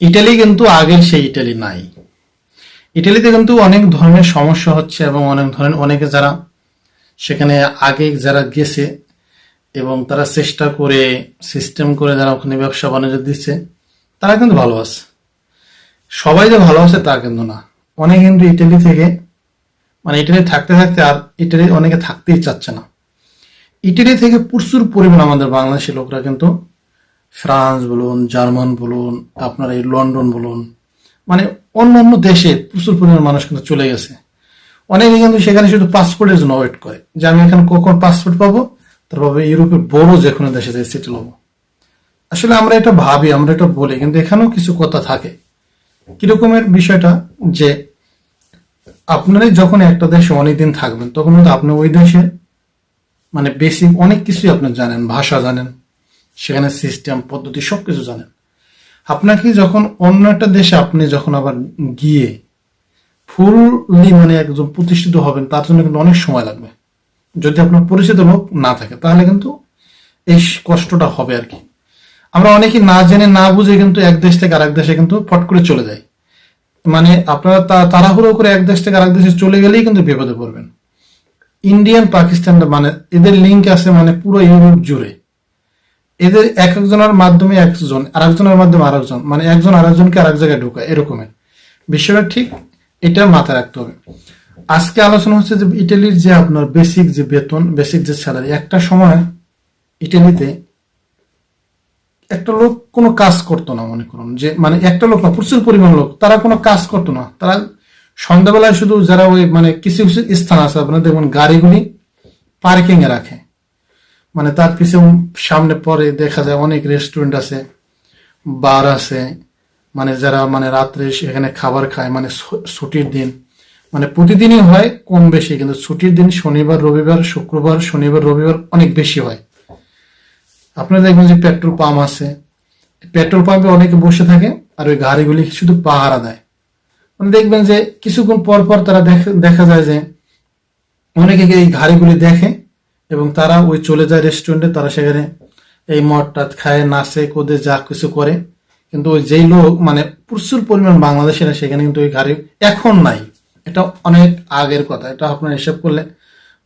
Italy কিন্তু আগের সেই ইটালি নাই। ইটালিতে কিন্তু অনেক ধরনের সমস্যা হচ্ছে এবং অনেক ধরনের অনেকে যারা সেখানে আগে যারা গেছে এবং তারা চেষ্টা করে সিস্টেম করে যারা ওখানে ব্যবসা বাণিজ্য দিচ্ছে, তারা কিন্তু ভালো আছে। সবাই যে ভালো আছে তা কিন্তু না। অনেক কিন্তু ইটালি থেকে মানে ইটালি থাকতে থাকতে আর ইটালি অনেকে থাকতেই চাচ্ছে না। ইটালি থেকে প্রচুর পরিমাণ আমাদের বাংলাদেশি লোকরা কিন্তু ফ্রান্স বলুন, জার্মান বলুন, আপনার এই লন্ডন বলুন মানে অন্য অন্য দেশে প্রচুর পরিমাণ মানুষ কিন্তু চলে গেছে। অনেকে কিন্তু সেখানে শুধু পাসপোর্টের জন্য ওয়েট করে, যে আমি এখানে কখন পাসপোর্ট পাবো? তারপরে ইউরোপের বড় যে কোনো দেশে সেটেল হব আসলে আমরা এটা ভাবি, আমরা এটা বলি, কিন্তু এখানেও কিছু কথা থাকে। কিরকমের বিষয়টা? যে আপনারাই যখন একটা দেশে অনেকদিন থাকবেন, তখন কিন্তু আপনি ওই দেশে মানে বেসিক অনেক কিছুই আপনি জানেন, ভাষা জানেন। সেখানে সিস্টেম পদ্ধতি, সবকিছু জানেন। আপনাকে যখন অন্য একটা দেশে আপনি যখন আবার গিয়ে ফুললি মানে একজন প্রতিষ্ঠিত হবেন, তার জন্য কিন্তু অনেক সময় লাগবে। যদি আপনার পরিচিত লোক না থাকে, তাহলে কিন্তু এই কষ্টটা হবে আর কি। আমরা অনেকেই না জেনে, না বুঝে কিন্তু এক দেশ থেকে আরেক দেশে কিন্তু ফট করে চলে যাই। মানে আপনারা তাড়াহুড়ো করে এক দেশ থেকে আরেক দেশে চলে গেলেই কিন্তু বিপদে পড়বেন। ইন্ডিয়ান, পাকিস্তান মানে এদের লিঙ্ক আছে মানে পুরো ইউরোপ জুড়ে। এদের এক একজনের মাধ্যমে একজন, আরেকজনের মাধ্যমে আরেকজন মানে একজন আরেকজনকে আরেক জায়গায় ঢোকায়, এরকমের। বিষয়টা ঠিক এটা মাথায় রাখতে হবে। আজকে আলোচনা হচ্ছে যে ইটালির যে আপনার বেসিক যে বেতন বেসিক যে স্যালারি একটা সময় ইটালিতে একটা লোক কোনো কাজ করতো না, মনে করুন, যে মানে একটা লোক না, প্রচুর পরিমাণ লোক, তারা কোনো কাজ করতো না। তারা সন্ধ্যাবেলায় শুধু যারা ওই মানে কিছু কিছু স্থান আছে, আপনার দেখবেন গাড়িগুলি পার্কিংয়ে রাখে। মানে তার পিছনে সামনে পরে দেখা যায় অনেক রেস্টুরেন্ট আছে বার আছে মানে যারা মানে রাত্রে সেখানে খাবার খায় মানে ছুটির দিন। মানে প্রতিদিনই হয় কম বেশি, কিন্তু ছুটির দিন শনিবার, রবিবার, শুক্রবার, শনিবার, রবিবার অনেক বেশি হয়। আপনারা দেখবেন যে পেট্রোল পাম্প আছে। পেট্রোল পাম্পে অনেকে বসে থাকে আর ওই গাড়িগুলি শুধু পাহারা দেয়। মানে দেখবেন যে কিছুক্ষণ পর পর তারা দেখা দেখা যায় যে অনেকে এই গাড়িগুলি দেখে এবং তারা ওই চলে যায় রেস্টুরেন্টে তারা সেখানে এই মদটা খায়, নাচে, কোদে, যা কিছু করে। কিন্তু ওই যেই লোক মানে প্রচুর পরিমাণ বাংলাদেশিরা সেখানে কিন্তু ওই গাড়ি এখন নাই। এটা অনেক আগের কথা। এটা আপনার হিসাব করলে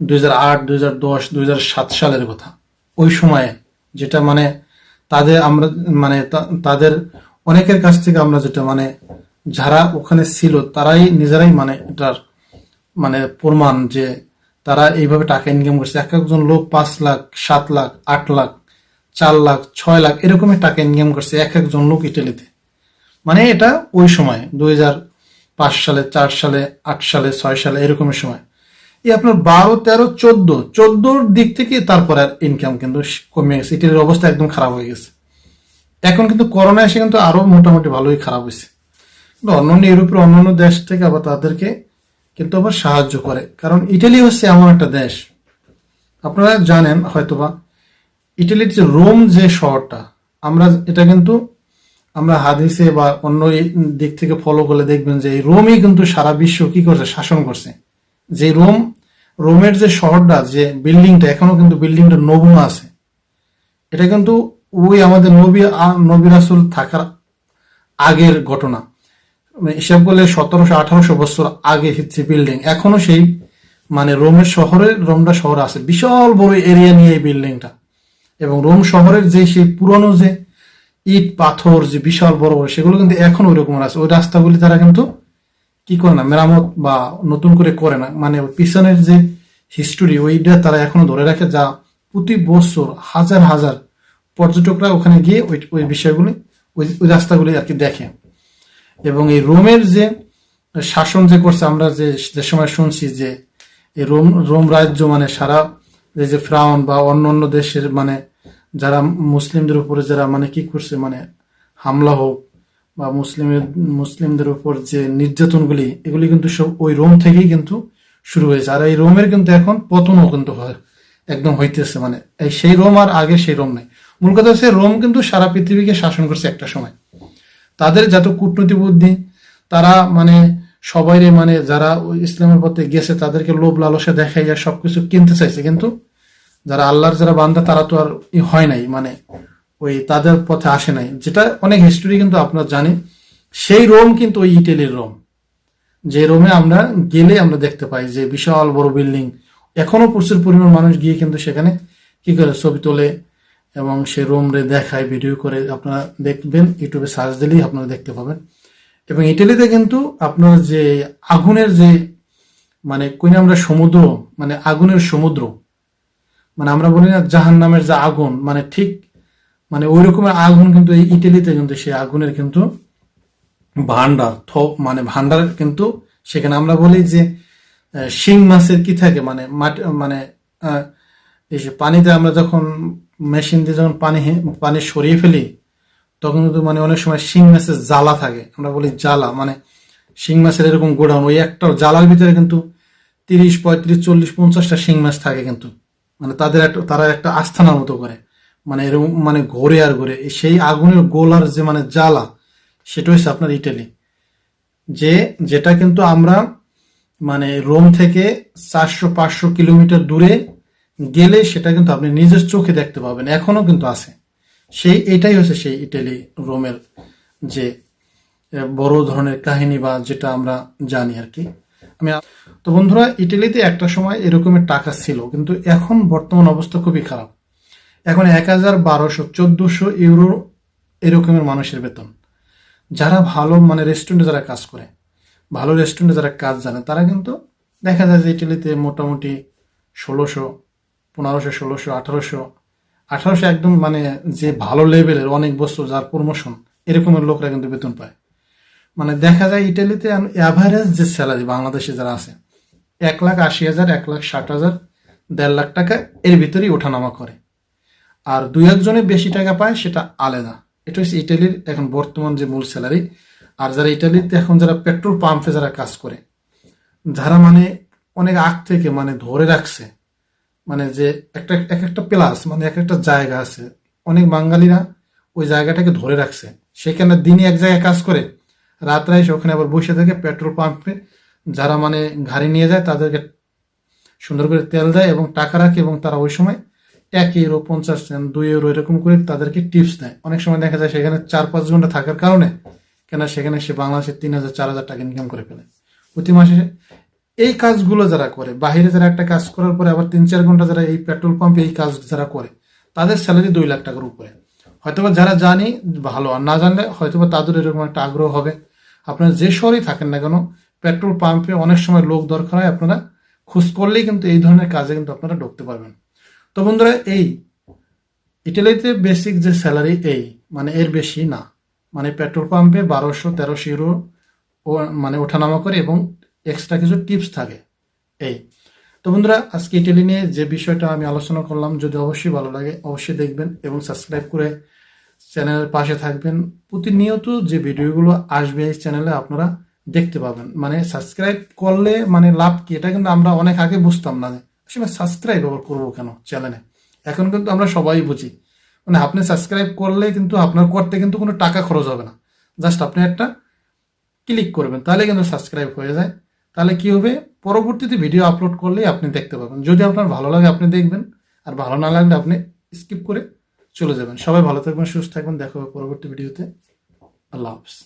দুই হাজার আট, দুই হাজার দশ হাজার সাত সালের কথা। ওই সময়ে যেটা মানে তাদের আমরা মানে তাদের অনেকের কাছ থেকে আমরা যেটা মানে যারা ওখানে ছিল, তারাই নিজেরাই মানে এটার মানে প্রমাণ যে তারা এইভাবে টাকা ইনকাম করছে। এক একজন লোক পাঁচ লাখ, সাত লাখ, আট লাখ, চার লাখ, ছয় লাখ এরকমই টাকা ইনকাম করছে এক একজন লোক ইটালিতে। মানে এটা ওই সময়, দুই পাঁচ সালে, চার সালে, আট সালে, ছয় সালে এরকমের সময়। এই আপনার বারো, তেরো, চোদ্দ, চোদ্দোর দিক থেকে তারপর আর ইনকাম কিন্তু কমে গেছে। ইটালির অবস্থা একদম খারাপ হয়ে গেছে। এখন কিন্তু করোনা এসে কিন্তু আরও মোটামুটি ভালোই খারাপ হয়েছে। অন্যান্য ইউরোপের অন্যান্য দেশ থেকে আবার তাদেরকে কিন্তু আবার সাহায্য করে। কারণ ইটালি হচ্ছে এমন একটা দেশ। আপনারা জানেন হয়তোবা, ইটালির যে রোম যে শহরটা, আমরা এটা কিন্তু আমরা হাদিসে বা অন্য দিক থেকে ফলো করলে দেখবেন যে এই রোমই কিন্তু সারা বিশ্ব কি করছে? শাসন করছে। যে রোম, রোমের যে শহরটা, যে বিল্ডিংটা, এখনও কিন্তু বিল্ডিংটা নমুনা আছে। এটা কিন্তু ওই আমাদের নবী নবী রাসুল থাকার আগের ঘটনা। হিসাব করলে সতেরোশো, আঠারোশো বছর আগে হচ্ছে বিল্ডিং এখনও সেই মানে রোমের শহরে, রোমটা শহর আছে। বিশাল বড় এরিয়া নিয়ে এই বিল্ডিংটা এবং রোম শহরের যে সেই পুরনো যে ইট, পাথর, যে বিশাল বড় বড়, সেগুলো কিন্তু এখন ওই রকম আছে। ওই রাস্তাগুলি তারা কিন্তু কি করে না, মেরামত বা নতুন করে করে না। মানে পিছনের যে হিস্টোরি ওইটা তারা এখনও ধরে রাখে যা প্রতি বছর হাজার হাজার পর্যটকরা ওখানে গিয়ে ওই ওই বিষয়গুলি ওই রাস্তাগুলি আর কি দেখে। এবং এই রোমের যে শাসন যে করছে, আমরা যে যে সময় শুনছি যে এই রোম রোম রাজ্য মানে সারা এই যে ফ্রাউন বা অন্য অন্য দেশের মানে যারা মুসলিমদের উপরে যারা মানে কি করছে মানে হামলা হোক বা মুসলিমের, মুসলিমদের উপর যে নির্যাতনগুলি, এগুলি কিন্তু সব ওই রোম থেকেই কিন্তু শুরু হয়েছে। আর এই রোমের কিন্তু এখন পতনও কিন্তু একদম হইতেছে মানে। এই সেই রোম আর আগে সেই রোম নাই। মূল কথা হচ্ছে রোম কিন্তু সারা পৃথিবীকে শাসন করছে একটা সময়। তাদের যত কূটনীতি বুদ্ধি, তারা মানে সবাই মানে যারা ইসলামের পথে গেছে, তাদেরকে লোভ লালসা দেখাই আর সবকিছু কিনতে চাইছে। কিন্তু যারা আল্লাহর যারা বান্দা, তারা তো আর হয় নাই মানে ওই তাদের পথে আসে নাই। যেটা অনেক হিস্টোরি কিন্তু আপনার জানি সেই রোম কিন্তু ওই ইটালির রোম। যে রোমে আমরা গেলে আমরা দেখতে পাই যে বিশাল বড় বিল্ডিং, এখনও প্রচুর পরিমাণ মানুষ গিয়ে কিন্তু সেখানে কি করে ছবি তোলে এবং সে রোমরে দেখায় ভিডিও করে, আপনারা দেখবেন ইউটিউবে সার্চ দিলেই আপনারা দেখতে পাবেন। এবং ইটালিতে কিন্তু আপনার যে আগুনের যে মানে কই আমরা সমুদ্র মানে আগুনের সমুদ্র মানে আমরা বলি না জাহান নামের যে আগুন মানে ঠিক মানে ওই রকমের আগুন কিন্তু এই ইটালিতে কিন্তু সেই আগুনের কিন্তু ভান্ডার থ মানে ভান্ডার কিন্তু সেখানে আমরা বলি যে শিং মাছের কি থাকে মানে মাটি মানে এই পানিতে আমরা যখন মেশিন দিয়ে যখন পানি পানি সরিয়ে ফেলি, তখন কিন্তু মানে অনেক সময় শিং মাছের জ্বালা থাকে। আমরা বলি জ্বালা মানে শিং মাছের এরকম গোডাউন। ওই একটা জ্বালার ভিতরে কিন্তু তিরিশ, পঁয়ত্রিশ, চল্লিশ, পঞ্চাশটা শিং মাছ থাকে কিন্তু। মানে তাদের একটা তারা একটা আস্থানার মতো করে। মানে এরকম মানে ঘোরে আর ঘোরে। সেই আগুনের গোলার যে মানে জ্বালা, সেটা হচ্ছে আপনার ইটালি। যে, যেটা কিন্তু আমরা মানে রোম থেকে চারশো, পাঁচশো কিলোমিটার দূরে গেলে সেটা কিন্তু আপনি নিজের চোখে দেখতে পাবেন এখনও কিন্তু আছে। সেই, এটাই হচ্ছে সেই ইটালি রোমের যে বড় ধরনের কাহিনী বা যেটা আমরা জানি আর কি। আমি তো বন্ধুরা, ইটালিতে একটা সময় এরকমের টাকা ছিল, কিন্তু এখন বর্তমান অবস্থা খুবই খারাপ। এখন এক হাজার বারোশো চোদ্দশো ইউরো এরকমের মানুষের বেতন। যারা ভালো মানে রেস্টুরেন্টে যারা কাজ করে, ভালো রেস্টুরেন্টে যারা কাজ জানে, তারা কিন্তু দেখা যায় যে ইটালিতে মোটামুটি ষোলোশো পনেরোশো, ষোলোশো, আঠারোশো। আঠারোশো একদম মানে যে ভালো লেভেলের অনেক বছর যার প্রমোশন এরকমের লোকরা কিন্তু বেতন পায়। মানে দেখা যায় ইটালিতে অ্যাভারেজ যে স্যালারি বাংলাদেশে যারা আছে, এক লাখ আশি হাজার, এক লাখ ষাট হাজার, দেড় লাখ টাকা এর ভিতরেই ওঠানামা করে। আর দুই একজনে বেশি টাকা পায় সেটা আলাদা। এটা হচ্ছে ইটালির এখন বর্তমান যে মূল স্যালারি আর যারা ইটালিতে এখন যারা পেট্রোল পাম্পে যারা কাজ করে, যারা মানে অনেক আগ থেকে মানে ধরে রাখছে মানে যে একটা, এক একটা প্লাস মানে এক একটা জায়গা আছে। অনেক বাঙালিরা ওই জায়গাটাকে ধরে রাখছে। সেখানে দিনে এক জায়গায় কাজ করে। রাত্রে এসে ওখানে আবার বসে থেকে পেট্রোল পাম্পে যারা মানে গাড়ি নিয়ে যায়, তাদেরকে সুন্দর করে তেল দেয় এবং টাকা রাখে এবং তারা ওই সময় এক ইউরো পঞ্চাশ সেন্ট দুই ইউরো এরকম করে তাদেরকে টিপস দেয়। অনেক সময় দেখা যায় সেখানে চার, পাঁচ ঘণ্টা থাকার কারণে কেন সেখানে সে বাংলাদেশে তিন হাজার, চার হাজার টাকা ইনকাম করে ফেলে। প্রতি মাসে এই কাজগুলো যারা করে বাইরে যারা একটা কাজ করার পরে আবার তিন চার ঘণ্টা যারা এই পেট্রোল পাম্পে এই কাজ যারা করে, তাদের স্যালারি দুই লাখ টাকার উপরে। হয়তোবা যারা জানি ভালো, আর না জানলে হয়তোবা তাদের এরকম একটা আগ্রহ হবে। আপনারা যে শহরেই থাকেন না কেন, পেট্রোল পাম্পে অনেক সময় লোক দরকার হয়, আপনারা খোঁজ করলেই কিন্তু এই ধরনের কাজে কিন্তু আপনারা ঢুকতে পারবেন। তো বন্ধুরা, এই ইটালিতে বেসিক যে স্যালারি এই মানে এর বেশি না। মানে পেট্রোল পাম্পে বারোশো তেরোশো ইউরো মানে ওঠানামা করে এবং এক্সট্রা কিছু টিপস থাকে। এই। তো বন্ধুরা, আজকে ইটালি নিয়ে যে বিষয়টা আমি আলোচনা করলাম, যদি অবশ্যই ভালো লাগে, অবশ্যই দেখবেন এবং সাবস্ক্রাইব করে চ্যানেলের পাশে থাকবেন। প্রতিনিয়ত যে ভিডিওগুলো আসবে এই চ্যানেলে আপনারা দেখতে পাবেন। মানে সাবস্ক্রাইব করলে মানে লাভ কি? এটা কিন্তু আমরা অনেক আগে বুঝতাম না আসলে সাবস্ক্রাইব আবার করব কেন চ্যানেলে এখন কিন্তু আমরা সবাই বুঝি। মানে আপনি সাবস্ক্রাইব করলে কিন্তু আপনার করতে কিন্তু কোনো টাকা খরচ হবে না। জাস্ট আপনি একটা ক্লিক করবেন, তাহলে কিন্তু সাবস্ক্রাইব হয়ে যায়। তাহলে কি হবে? পরবর্তীতে ভিডিও আপলোড করলেই আপনি দেখতে পাবেন। যদি আপনার ভালো লাগে, আপনি দেখবেন। আর ভালো না লাগলে আপনি স্কিপ করে চলে যাবেন। সবাই ভালো থাকবেন, সুস্থ থাকবেন। দেখা হবে পরবর্তী ভিডিওতে আল্লাহ হাফিজ।